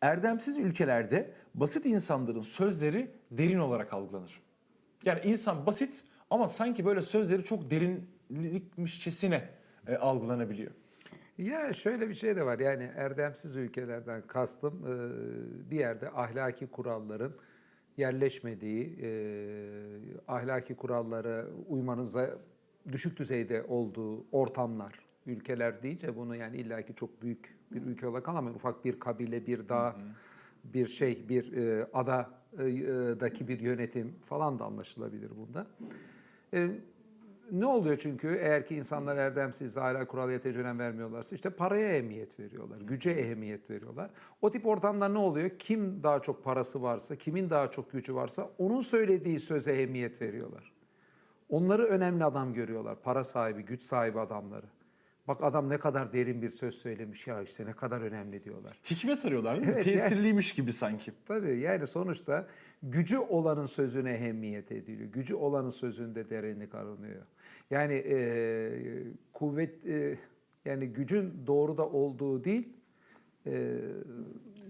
Erdemsiz ülkelerde basit insanların sözleri derin olarak algılanır. Yani insan basit ama sanki böyle sözleri çok derinlikmişçesine e, algılanabiliyor. Ya şöyle bir şey de var yani erdemsiz ülkelerden kastım e, bir yerde ahlaki kuralların yerleşmediği, e, ahlaki kurallara uymanıza düşük düzeyde olduğu ortamlar, ülkeler deyince bunu yani illaki çok büyük bir ülke olarak anlamayın. Ufak bir kabile, bir dağ, bir şey, bir e, adadaki bir yönetim falan da anlaşılabilir bunda. E, ne oluyor çünkü eğer ki insanlar erdemsiz, hala kural yeterince önem vermiyorlarsa işte paraya ehemmiyet veriyorlar, güce ehemmiyet veriyorlar. O tip ortamda ne oluyor? Kim daha çok parası varsa, kimin daha çok gücü varsa onun söylediği söze ehemmiyet veriyorlar. Onları önemli adam görüyorlar, para sahibi, güç sahibi adamları. Bak adam ne kadar derin bir söz söylemiş ya işte ne kadar önemli diyorlar. Hikmet arıyorlar değil mi? Evet, Tesirliymiş gibi sanki. Tabii yani sonuçta gücü olanın sözüne ehemmiyet ediliyor. Gücü olanın sözünde derinlik aranıyor. Yani e, kuvvet e, yani gücün doğru da olduğu değil e,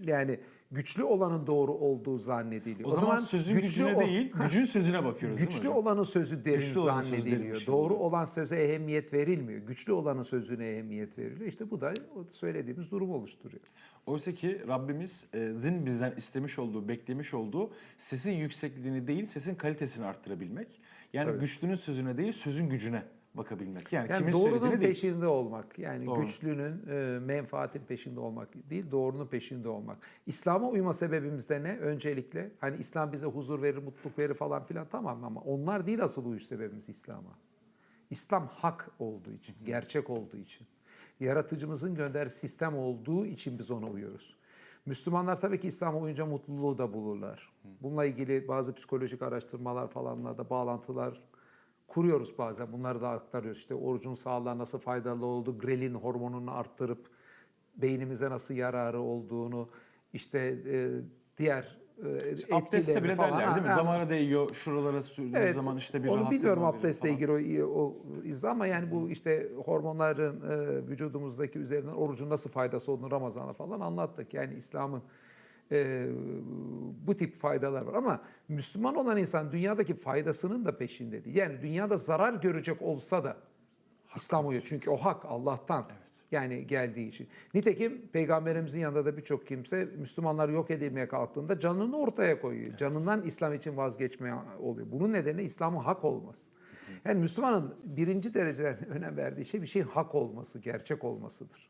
yani güçlü olanın doğru olduğu zannediliyor. O, zaman, sözün gücüne ol- değil, gücün sözüne bakıyoruz değil mi Güçlü olanın sözü derin Güçlü zannediliyor. derinmiş, Doğru doğru. olan söze ehemmiyet verilmiyor. Güçlü olanın sözüne ehemmiyet veriliyor. İşte bu da o söylediğimiz durumu oluşturuyor. Oysa ki Rabbimizin bizden istemiş olduğu, beklemiş olduğu sesin yüksekliğini değil, sesin kalitesini arttırabilmek. Yani Tabii. güçlünün sözüne değil, sözün gücüne bakabilmek. Yani, Yani kimin doğrunun söylediğine değil. peşinde olmak. Yani Doğru. güçlünün e, menfaatin peşinde olmak değil, doğrunun peşinde olmak. İslam'a uyma sebebimiz de ne? Öncelikle hani İslam bize huzur verir, mutluluk verir falan filan tamam ama onlar değil asıl uyuş sebebimiz İslam'a. İslam hak olduğu için, gerçek olduğu için. Yaratıcımızın gönderdiği sistem olduğu için biz ona uyuyoruz. Müslümanlar tabii ki İslam'a uyunca mutluluğu da bulurlar. Bununla ilgili bazı psikolojik araştırmalar falanla da bağlantılar kuruyoruz bazen. Bunları da aktarıyoruz. İşte orucun sağlığa nasıl faydalı olduğu, grelin hormonunu arttırıp beynimize nasıl yararı olduğunu, işte e, diğer e, Abdestte etkilerini bile falan. derler değil mi? Ha. Damara değiyor, şuralara sürdüğünüz Evet, zaman işte bir onu bilmiyorum abdestle ilgili o, o izah ama yani bu işte hormonların e, vücudumuzdaki üzerinden orucun nasıl faydası olduğunu Ramazan'a falan anlattık. Yani İslam'ın e, bu tip faydalar var ama Müslüman olan insan dünyadaki faydasının da peşinde değil. Yani dünyada zarar görecek olsa da İslam uyuyor. Çünkü o hak Allah'tan. Yani geldiği için. Nitekim peygamberimizin yanında da birçok kimse Müslümanlar yok edilmeye kalktığında canını ortaya koyuyor. Canından İslam için vazgeçmeye oluyor. Bunun nedeni İslam'ın hak olması. Yani Müslümanın birinci dereceden önem verdiği şey bir şeyin hak olması, gerçek olmasıdır.